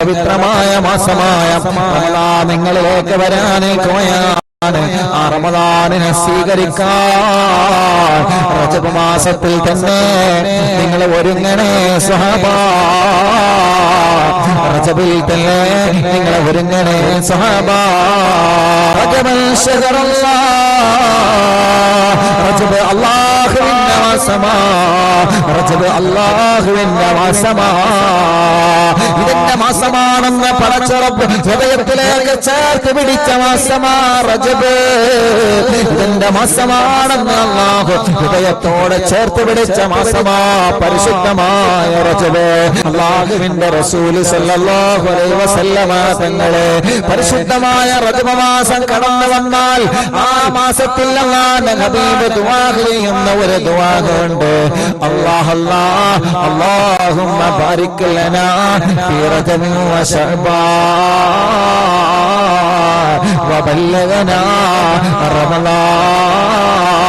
പവിത്രമായ മാസമായ നിങ്ങളിലേക്ക് വരാനിരിക്കുകയാണ് ആ റമദാനിനെ സ്വീകരിക്കാൻ റജബ് മാസത്തിൽ തന്നെ നിങ്ങൾ ഒരുങ്ങണേ സ്വഹബ. റജബിൽ തന്നെ നിങ്ങൾ ഒരുങ്ങണേ സ്വഹബ. റജബൽ റജബ് മാസമാ റജബ് മാസമാ ഇതിന്റെ മാസമാണെന്ന് പടച്ചറപ്പ് ഹൃദയത്തിലേക്ക് ചേർത്ത് പിടിച്ച മാസമാ റജബ്. ഇതിന്റെ മാസമാണെന്ന് അള്ളാഹു ഹൃദയത്തോടെ ചേർത്ത് പിടിച്ച മാസമാ പരിശുദ്ധമായ റജബേ. അള്ളാഹുവിന്റെ റസൂൽ സല്ലല്ലാഹു അലൈഹി വസല്ലമ തങ്ങളെ പരിശുദ്ധമായ റജബ് മാസം കടന്നു വന്നാൽ ആ മാസത്തിൽ അള്ളാഹുവിന്റെ ഹബീബ് ദുആ ചെയ്യുന്ന ഒരു ദുആ ഉണ്ട്. അല്ലാഹ് അല്ലാഹ് അല്ലാഹുമ്മ ബാരിക് ലനാ വ ശഅബാൻ. وبلغنا رمضان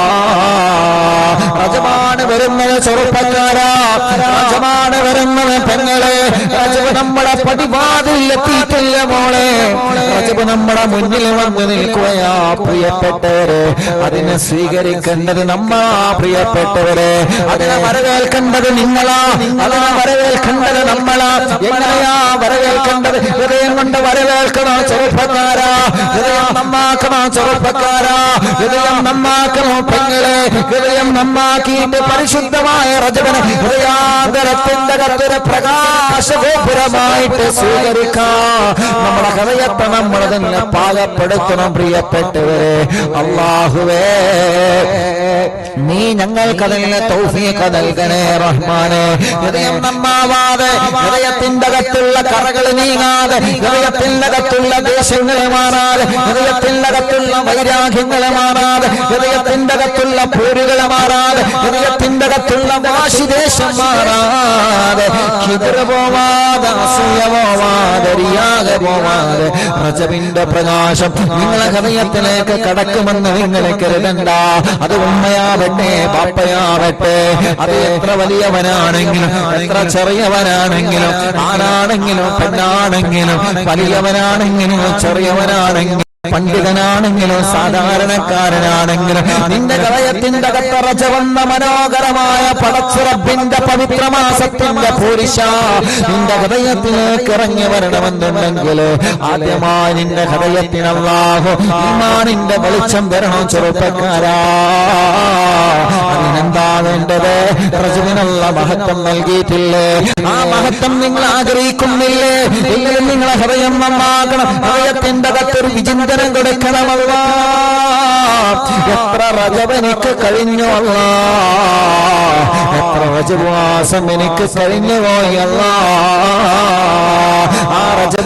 പടിവാതിൽ മോളെ. റജബ് നമ്മുടെ മുന്നിൽ വന്ന് നിൽക്കുകയാ പ്രിയപ്പെട്ടവരെ. അതിനെ സ്വീകരിക്കേണ്ടത് നമ്മ പ്രിയപ്പെട്ടവരെ. അതിനെ വരവേൽക്കേണ്ടത് നിങ്ങളാ അതിനെ വരവേൽക്കേണ്ടത് നമ്മളാ. എങ്ങനെയാ വരവേൽക്കേണ്ടത്? ഹൃദയം കൊണ്ട് വരവേൽക്കണോ ചെറുപ്പക്കാരാ? ഹൃദയം നമ്മാക്കണോ ചെറുപ്പക്കാരാ? ഹൃദയം നമ്മാക്കണോ പെങ്ങളെ? ഹൃദയം നമ്മാക്കിയിട്ട് പരിശുദ്ധമായ റജബന ഹൃദയാന്തരത്തിന്റെ കത്തൊരു പ്രകാശഗോപുരമായിട്ട് സ്വീകരിക്കാം. നമ്മുടെ ഹൃദയത്തെ നമ്മൾ തന്നെ പാകപ്പെടുത്തണം പ്രിയപ്പെട്ടവരെ. അള്ളാഹുവേ നീ ഞങ്ങൾക്കതിന് തൗഫീഖ നൽകണേ റഹ്മാനെ. ഹൃദയം നമ്മാവാതെ ഹൃദയത്തിന്റെ അകത്തുള്ള കറകൾ നീങ്ങാതെ ഹൃദയത്തിന്റെ അകത്തുള്ള ദേശങ്ങളെ മാറാതെ ഹൃദയത്തിന്റെ അകത്തുള്ള വൈരാഗ്യങ്ങളെ മാറാതെ ഹൃദയത്തിന്റെ അകത്തുള്ള പൂരുകളെ മാറാതെ ഹൃദയത്തിന്റെ അകത്തുള്ള വാശിദേശം മാറാതെ കിതറ പോവാതെ അസൂയ പോവാതെ റജബിന്റെ പ്രകാശം നിങ്ങളെ ഹൃദയത്തിലേക്ക് കടക്കുമെന്ന് നിങ്ങളെ കരുതണ്ട. അത് ഉമ്മയാവട്ടെ പാപ്പയാവട്ടെ അത് എത്ര വലിയവനാണെങ്കിലും എത്ര ചെറിയവനാണെങ്കിലും ആരാണെങ്കിലും പെണ്ണാണെങ്കിലും വലിയവനാണെങ്കിലും ചെറിയവനാണെങ്കിലും. പണ്ഡിതനാണെങ്കിലും സാധാരണക്കാരനാണെങ്കിലും നിന്റെ ഹൃദയത്തിന്റെ കത്തറച്ച വന്ന മനോഹരമായ പടച്ചുറപ്പിന്റെ പവിത്രമാസത്തിന്റെ പുരുഷ നിന്റെ ഹൃദയത്തിലേക്ക് ഇറങ്ങി വരണമെന്നുണ്ടെങ്കിൽ ആദ്യമായി നിന്റെ ഹൃദയത്തിനല്ലാഹു ഈമാനിന്റെ വെളിച്ചം വരണം ചെറുപ്പക്കാരാ. അതിനെന്താ വേണ്ടത് റജുവിനുള്ള മഹത്വം നൽകിയിട്ടില്ലേ? ആ മഹത്വം നിങ്ങൾ ആഗ്രഹിക്കുന്നില്ലേ? എങ്കിലും നിങ്ങളെ ഹൃദയം നന്നാക്കണം ഹൃദയത്തിന്റെ അകത്തൊരു വിചിന്തനം കൊടുക്കണമല്ല എത്ര റജബ് എനിക്ക് കഴിഞ്ഞു അല്ല എത്ര റജബുവാസം എനിക്ക് കഴിഞ്ഞു പോയി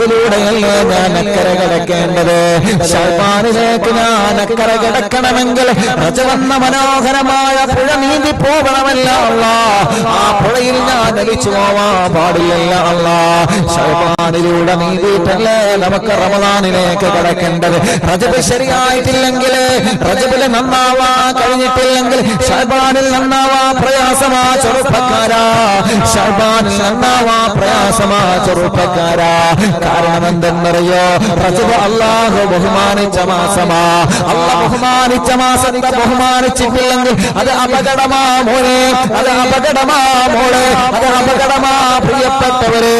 റജബിലൂടെയല്ലേ ഞാൻ അക്കര കിടക്കേണ്ടത്. ഷർബാനിലേക്ക് ഞാൻ അക്കര കിടക്കണമെങ്കിൽ പ്രചവന്ന മനോഹരമായ പുഴ നീന്തി പോകണമല്ല അല്ല ആ പുഴയിൽ ഞാൻ നലിച്ചു പോവാൻ പാടില്ലല്ല അല്ല ഷർബാനിലൂടെ നീന്തിയിട്ടല്ലേ നമുക്ക് റമദാനിലേക്ക് കിടക്കേണ്ടത്? റജബ് ശരിയായിട്ടില്ലെങ്കിൽ റജബിൽ നന്നാവാ കഴിഞ്ഞിട്ടില്ലെങ്കിൽ ഷർബാനിൽ നന്നാവാ പ്രയാസമാ ചെറുപ്പക്കാരാ. ഷർബാനിൽ നന്നാവാ പ്രയാസമാ ചെറുപ്പക്കാരാ. കാരണം എന്തെന്നറിയോ റജബ് അള്ളാഹു ബഹുമാനിച്ച മാസമാ. അല്ല ബഹുമാനിച്ച മാസത്തെ ബഹുമാനിച്ചിട്ടില്ലെങ്കിൽ അത് അപകടമാ മോനെ. അത് അപകടമാ മോളെ. അത് അപകടമാ പ്രിയപ്പെട്ടവരെ.